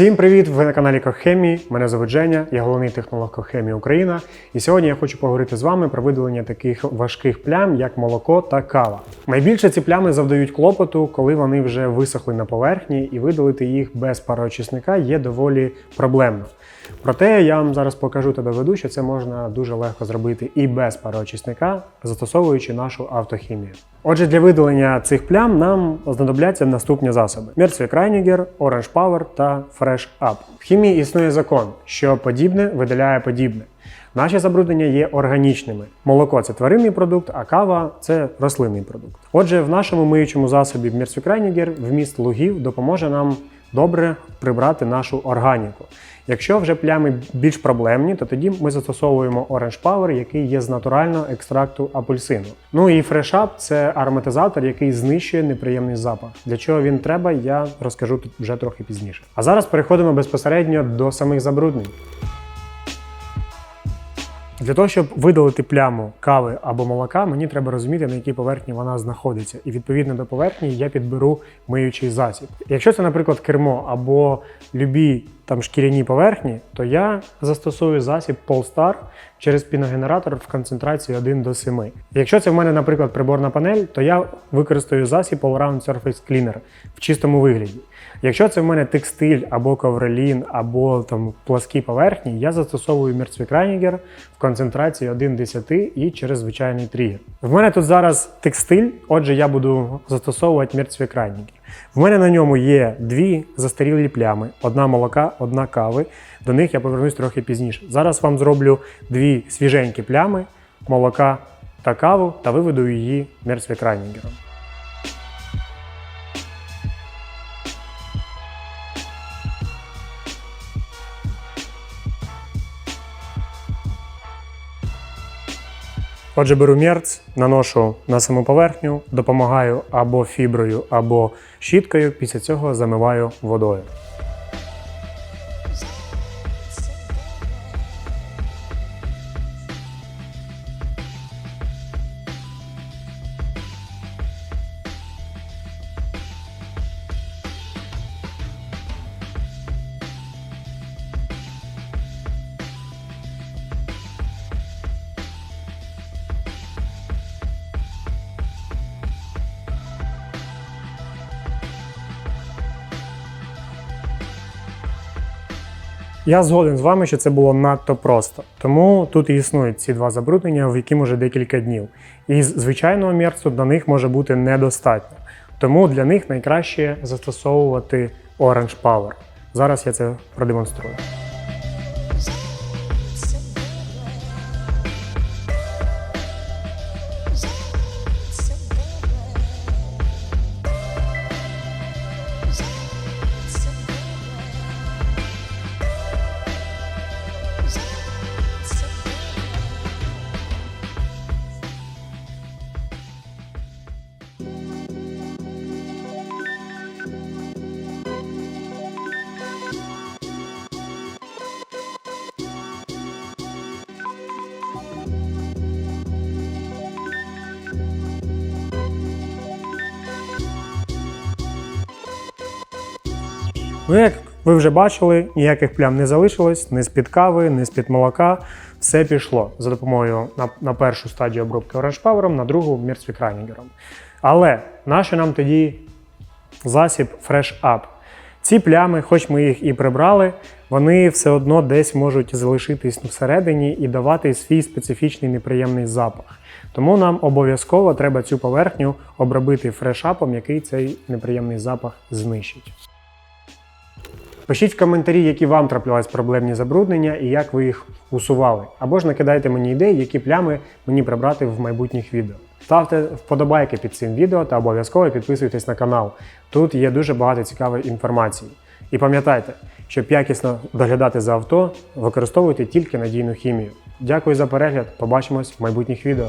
Всім привіт! Ви на каналі Кохемії. Мене звуть Женя, я головний технолог Кохемії Україна. І сьогодні я хочу поговорити з вами про видалення таких важких плям, як молоко та кава. Найбільше ці плями завдають клопоту, коли вони вже висохли на поверхні, і видалити їх без пароочисника є доволі проблемно. Проте я вам зараз покажу та доведу, що це можна дуже легко зробити і без пароочисника, застосовуючи нашу автохімію. Отже, для видалення цих плям нам знадобляться наступні засоби: Mercury Reiniger, Orange Power та Fresh ап. В хімії існує закон, що подібне видаляє подібне. Наші забруднення є органічними. Молоко це тваринний продукт, а кава це рослинний продукт. Отже, в нашому миючому засобі в Reiniger вміст лугів допоможе нам добре прибрати нашу органіку. Якщо вже плями більш проблемні, то тоді ми застосовуємо Orange Power, який є з натурального екстракту апельсину. Ну і Fresh Up – це ароматизатор, який знищує неприємний запах. Для чого він треба, я розкажу тут вже трохи пізніше. А зараз переходимо безпосередньо до самих забруднень. Для того, щоб видалити пляму кави або молока, мені треба розуміти, на якій поверхні вона знаходиться. І відповідно до поверхні я підберу миючий засіб. Якщо це, наприклад, кермо або любі там шкіряні поверхні, то я застосую засіб Polestar через піногенератор в концентрації 1 до 7. Якщо це в мене, наприклад, приборна панель, то я використаю засіб Allround Surface Cleaner в чистому вигляді. Якщо це в мене текстиль або ковролін, або там пласкі поверхні, я застосовую Reiniger в концентрації 1 10 і через звичайний тригер. В мене тут зараз текстиль, отже, я буду застосовувати Mercury Reiniger. В мене на ньому є дві застарілі плями: одна молока, одна кави. До них я повернусь трохи пізніше. Зараз вам зроблю дві свіженькі плями молока та каву та виведу її Mercury Reiniger. Отже, беру мерц, наношу на саму поверхню, допомагаю або фіброю, або щіткою. Після цього замиваю водою. Я згоден з вами, що це було надто просто. Тому тут існують ці два забруднення, в яким уже декілька днів. І з звичайного мерцу до них може бути недостатньо. Тому для них найкраще застосовувати Orange Power. Зараз я це продемонструю. Ну, як ви вже бачили, ніяких плям не залишилось, ні з-під кави, ні з-під молока. Все пішло за допомогою на, на першу стадію обробки Power, на другу Mercury Але наше нам тоді засіб Fresh Up. Ці плями, хоч ми їх і прибрали, вони все одно десь можуть залишитись всередині і давати свій специфічний неприємний запах. Тому нам обов'язково треба цю поверхню обробити фрешапом, який цей неприємний запах знищить. Пишіть в коментарі, які вам траплялись проблемні забруднення і як ви їх усували. Або ж накидайте мені ідеї, які плями мені прибрати в майбутніх відео. Ставте вподобайки під цим відео та обов'язково підписуйтесь на канал. Тут є дуже багато цікавої інформації. І пам'ятайте, щоб якісно доглядати за авто, використовуйте тільки надійну хімію. Дякую за перегляд, побачимось в майбутніх відео.